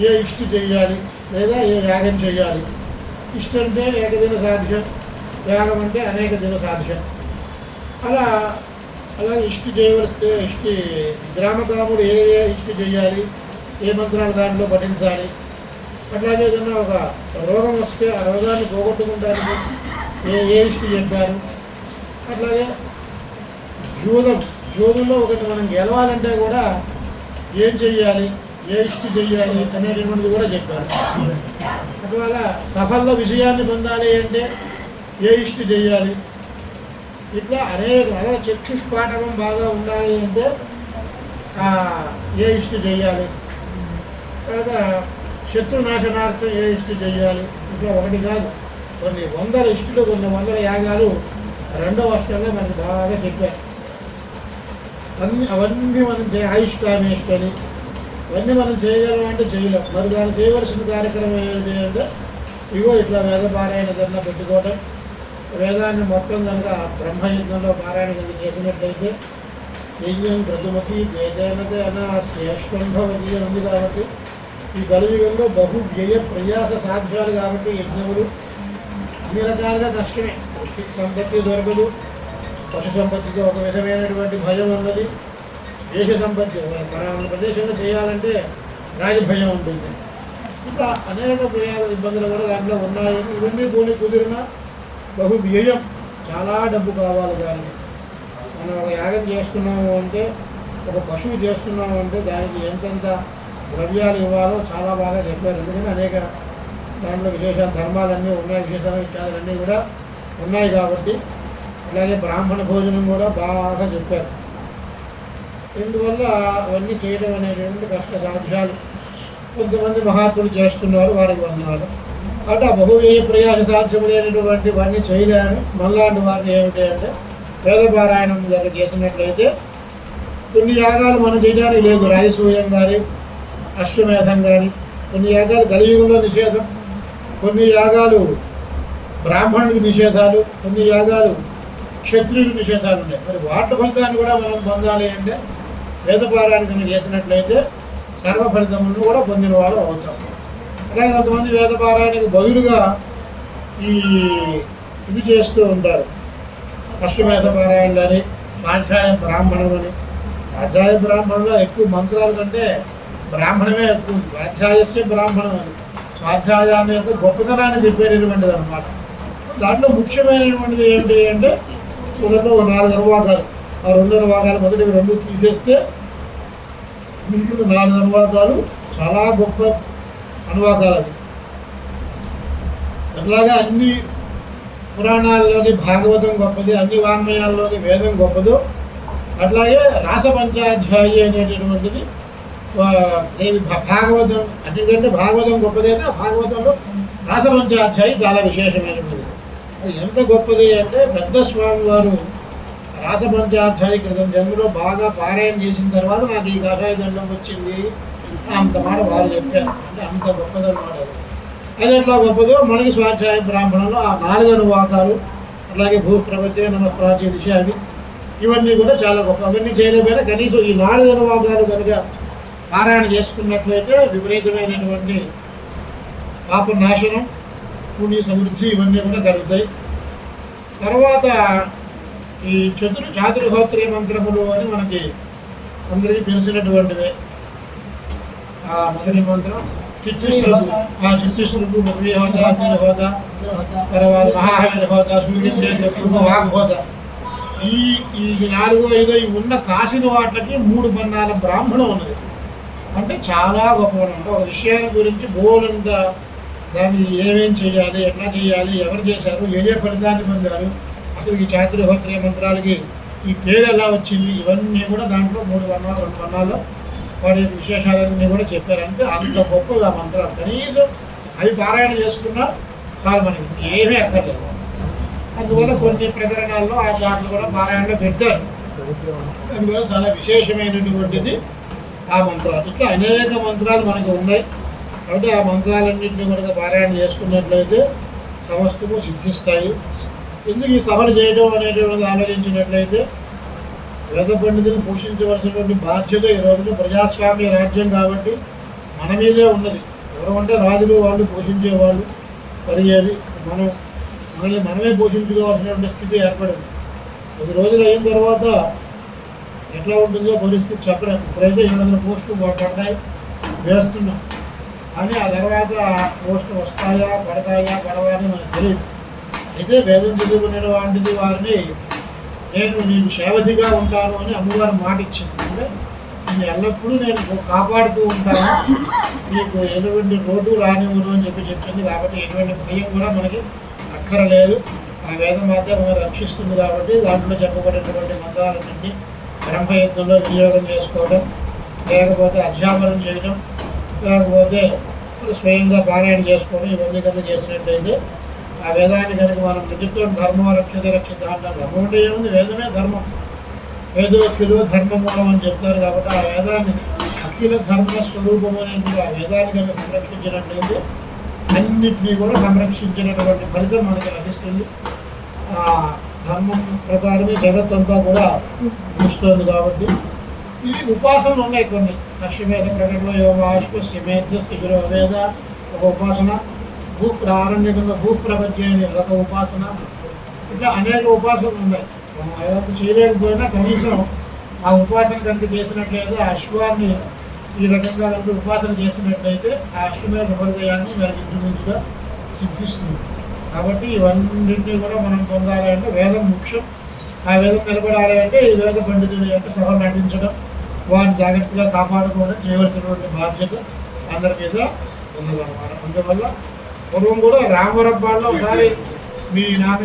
ఏ ఇష్టి చేయాలి లేదా ఏ యాగం చేయాలి ఇష్టి అంటే ఏకదిన సాధ్యం యాగం అంటే అనేక దిన సాధ్యం. అలా అలా ఇష్టి చేయవలసి ఇష్టి గ్రామకాముడు ఏ ఏ ఇష్టి చేయాలి ఏ మంత్రాలు దాంట్లో పఠించాలి? అట్లాగే ఏదైనా ఒక రోగం వస్తే ఆ రోగాన్ని పోగొట్టుకుంటానికి ఏ ఏ ఇష్టి చెప్పారు అట్లాగే జూదం జూదంలో ఒకటి మనం గెలవాలంటే కూడా ఏం చెయ్యాలి? ఏ చెయ్యాలి అనేటటువంటిది కూడా చెప్పారు. అటువల్ల సఫల్లో విజయాన్ని పొందాలి అంటే ఏ ఇష్టి చెయ్యాలి. ఇట్లా అనేక అలా చక్షుష్పాఠకం బాగా ఉండాలి అంటే ఏ ఇష్టి చెయ్యాలి. తర్వాత శత్రునాశనార్థం ఏ ఇష్టి చెయ్యాలి. ఇట్లా ఒకటి కాదు. కొన్ని వందల ఇష్టులు కొన్ని వందల యాగాలు రెండవ అష్టంలో మనకు బాగా చెప్పారు. అన్ని అవన్నీ మనం చే ఆయుష్కామేష్టని అవన్నీ మనం చేయగలం అంటే చేయలేం. మరి దాన్ని చేయవలసిన కార్యక్రమం ఏమిటి అంటే ఇగో ఇట్లా వేద పారాయణ కన్నా పెట్టుకోవటం. వేదాన్ని మొత్తం కనుక బ్రహ్మయజ్ఞంలో పారాయణ కనుక చేసినట్లయితే యజ్ఞం ప్రతిమతి ఏదైనదే అన్న శ్రేష్టం భవతి అని ఉంది కాబట్టి ఈ కలియుగంలో బహు వ్యయ ప్రయాస సాధ్యాలు కాబట్టి యజ్ఞములు అన్ని రకాలుగా కష్టమే. వృత్తి సంపత్తి దొరకదు. పశు సంపత్తితో ఒక విధమైనటువంటి భయం ఉన్నది. దేశ సంపత్తి మన ప్రదేశంలో చేయాలంటే రాజ భయం ఉంటుంది. ఇట్లా అనేక ప్రయాణ ఇబ్బందులు కూడా దాంట్లో ఉన్నాయి. ఇవన్నీ పోనీ కుదిరిన బహు వ్యయం. చాలా డబ్బు కావాలి దానికి. మనం ఒక యాగం చేస్తున్నాము అంటే ఒక పశువు చేస్తున్నాము అంటే దానికి ఎంతెంత ద్రవ్యాలు ఇవ్వాలో చాలా బాగా చెప్పారు. ఎందుకంటే అనేక దాంట్లో విశేష ధర్మాలన్నీ ఉన్నాయి విశేష ఇత్యాదులన్నీ కూడా ఉన్నాయి కాబట్టి అలాగే బ్రాహ్మణ భోజనం కూడా బాగా చెప్పారు. ఇందువల్ల అవన్నీ చేయడం అనేటువంటి కష్ట సాధ్యాలు. కొంతమంది మహాత్ములు చేస్తున్నారు వారికి వందనాలు. అంటే ఆ బహువ్యయ ప్రయాస సాధ్యం చేయలేని మళ్ళాంటి వారిని ఏమిటి అంటే వేదపారాయణం గారు చేసినట్లయితే కొన్ని యాగాలు మనం చేయడానికి లేదు. రాజసూయం కానీ అశ్వమేధం కానీ కొన్ని యాగాలు కలియుగంలో నిషేధం కొన్ని యాగాలు బ్రాహ్మణుడికి నిషేధాలు కొన్ని యాగాలు క్షత్రియులు నిషేధాలు ఉన్నాయి. మరి వాటి ఫలితాన్ని కూడా మనం పొందాలి అంటే వేదపారాయణ కనుక చేసినట్లయితే సర్వ ఫలితములను కూడా పొందిన వాడు అవుతాం. అలాగే కొంతమంది వేదపారాయణకు బదులుగా ఈ ఇది చేస్తూ ఉంటారు. అశ్వమేధ పారాయణలు అని స్వాధ్యాయ బ్రాహ్మణం అని. స్వాధ్యాయ బ్రాహ్మణంలో ఎక్కువ మంత్రాల కంటే బ్రాహ్మణమే ఎక్కువ స్వాధ్యాయస్య బ్రాహ్మణం అది. స్వాధ్యాయాన్ని యొక్క గొప్పతనాన్ని చెప్పేటటువంటిది అనమాట దాంట్లో ముఖ్యమైనటువంటిది ఏంటి అంటే మొదట్లో నాలుగు అనువాకాలు ఆ రెండు అనువాకాలు మొదటి రెండు తీసేస్తే మిగిలిన నాలుగు అనువాకాలు చాలా గొప్ప అనువాకాలు అవి. అట్లాగే అన్ని పురాణాల్లోకి భాగవతం గొప్పది అన్ని వాంగ్మయాల్లోకి వేదం గొప్పదు. అట్లాగే రాసపంచాధ్యాయి అనేటటువంటిది ఆ, భా- భాగవతం అన్నిటికంటే భాగవతం గొప్పదైతే భాగవతంలో రాసపంచాధ్యాయి చాలా విశేషమైనటువంటిది. అది ఎంత గొప్పది అంటే పెద్ద స్వామి వారు రాసపంచాధ్యాయ క్రితం జన్మలో బాగా పారాయణ చేసిన తర్వాత నాకు ఈ కషాయ దండం వచ్చింది. అంత మాట వారు చెప్పారు. అంటే అంత గొప్పదన్నమాట అది. అది ఎట్లా గొప్పదో మనకి స్వాధ్యాయ బ్రాహ్మణంలో ఆ నాలుగు అనువాకాలు అలాగే భూప్రపంచ నమ ప్రాచీన దిశ అవి. ఇవన్నీ కూడా చాలా గొప్ప. అవన్నీ చేయలేకపోయినా కనీసం ఈ నాలుగు అనువాకాలు కనుక పారాయణ చేసుకున్నట్లయితే విపరీతమైనటువంటి పాప నాశనం పుణ్య సమృద్ధి ఇవన్నీ కూడా కలుగుతాయి. తర్వాత ఈ చతుర్ చాతుర్హోత్రీయ మంత్రములు అని మనకి అందరికీ తెలిసినటువంటివే ఆ మొదటి మంత్రం చిత్తిశ్రుడు ఆ చిత్తిశ్రుడు హోదా అగ్ని హోదా తర్వాత మహాహీర హోదా సూర్యుని వాగ్ హోదా. ఈ ఈ నాలుగో ఐదు ఈ ఉన్న కాసిన వాటికి మూడు పన్నాల బ్రాహ్మణం ఉన్నది. అంటే చాలా గొప్ప అంటే ఒక విషయాన్ని గురించి బోలంత దాన్ని ఏమేం చేయాలి ఎట్లా చేయాలి ఎవరు చేశారు ఏ ఏ ఫలితాన్ని పొందారు అసలు ఈ చాతుర్హోత్రీయ మంత్రాలకి ఈ పేరు ఎలా వచ్చింది? ఇవన్నీ కూడా దాంట్లో మూడు వర్ణాలు రెండు వర్ణాలు. వాటి యొక్క విశేషాలన్నీ కూడా చెప్పారంటే అంత గొప్పది ఆ మంత్రాలు. కనీసం అవి పారాయణ చేసుకున్నా చాలు మనకి. ఇంకేమీ అక్కర్లేదు. అందువల్ల కొన్ని ప్రకరణాల్లో ఆ పాటలు కూడా పారాయణలో పెట్టారు. అది కూడా చాలా విశేషమైనటువంటిది ఆ మంత్రాలు. ఇట్లా అనేక మంత్రాలు మనకు ఉన్నాయి. కాబట్టి ఆ మంత్రాలన్నింటినీ కూడా పారాయణ చేసుకున్నట్లయితే సమస్తము సిద్ధిస్తాయి. ఎందుకు ఈ సభలు చేయడం అనేటువంటిది ఆలోచించినట్లయితే వేద పండితులు పోషించవలసినటువంటి బాధ్యత ఈ రోజున ప్రజాస్వామ్య రాజ్యం కాబట్టి మన మీదే ఉన్నది. ఎవరు రాజులు వాళ్ళు పోషించేవాళ్ళు. పరిగేది మనం మనల్ని మనమే పోషించుకోవాల్సినటువంటి స్థితి ఏర్పడింది. కొద్ది రోజులు అయిన తర్వాత ఎట్లా ఉంటుందో పరిస్థితి చెప్పలేము ఇప్పుడైతే ఏడు వందల పోస్టులు పడతాయి వేస్తున్నాం. కానీ ఆ తర్వాత పోస్టులు వస్తాయా పడతాయా పడవా అని మనకు తెలియదు. అయితే వేదం చదువుకునేటువంటిది వారిని నేను నీకు సేవధిగా ఉంటాను అని అమ్మవారు మాట ఇచ్చింది అంటే నేను ఎల్లప్పుడూ నేను కాపాడుతూ ఉంటాను. నీకు ఎటువంటి రోడ్డు రానివ్వను అని చెప్పి చెప్పింది కాబట్టి ఎటువంటి భయం కూడా మనకి అక్కరలేదు. ఆ వేదం మాత్రం మనం రక్షిస్తుంది కాబట్టి దాంట్లో చెప్పబడినటువంటి మంత్రాలన్నింటినీ బ్రహ్మయత్నంలో వినియోగం చేసుకోవడం లేకపోతే అధ్యాపనం చేయడం లేకపోతే స్వయంగా పారాయణ చేసుకోవడం ఇవన్నీ కన్నా చేసినట్లయితే ఆ వేదాన్ని కనుక మనం నిత్యం ధర్మం రక్షిత రక్షిత అంటారు ధర్మం అంటే ఏముంది? వేదమే ధర్మం. ఏదో కిలో ధర్మ మూలం అని చెప్తారు కాబట్టి ఆ వేదాన్ని అఖిల ధర్మ స్వరూపం అనేది ఆ వేదాన్ని కనుక సంరక్షించినట్లయితే అన్నింటినీ కూడా సంరక్షించినటువంటి ఫలితం మనకి లభిస్తుంది. ఆ ధర్మం ప్రకారమే జగత్తంతా కూడా నడుస్తుంది కాబట్టి ఇవి ఉపాసనలు ఉన్నాయి కొన్ని. అశ్వమేధ ప్రకటనలో యోగ ఆశ్వస్యమేధ శిశుర వేద ఒక ఉపాసన. భూ ప్రారంభికంగా భూ ప్రపంచం అనే ఒక ఉపాసన. ఇట్లా అనేక ఉపాసనలు ఉన్నాయి. మనం ఏదైనా చేయలేకపోయినా కనీసం ఆ ఉపాసన కనుక చేసినట్లయితే ఆ అశ్వాన్ని ఈ రకంగా కనుక ఉపాసన చేసినట్లయితే ఆ అశ్వమేధ హృదయాన్ని మనకి ఇంచుమించుగా సిద్ధిస్తుంది. కాబట్టి ఇవన్నింటినీ కూడా మనం పొందాలి అంటే వేదం ముఖ్యం. ఆ వేదం నిలబడాలి అంటే ఈ వేద పండితుడి యొక్క సభలు నటించడం వారిని జాగ్రత్తగా కాపాడుకోవడం చేయవలసినటువంటి బాధ్యత అందరి మీద ఉన్నదన్నమాట. అందువల్ల పూర్వం కూడా రామవరపాడులో ఒకసారి మీ నాన్న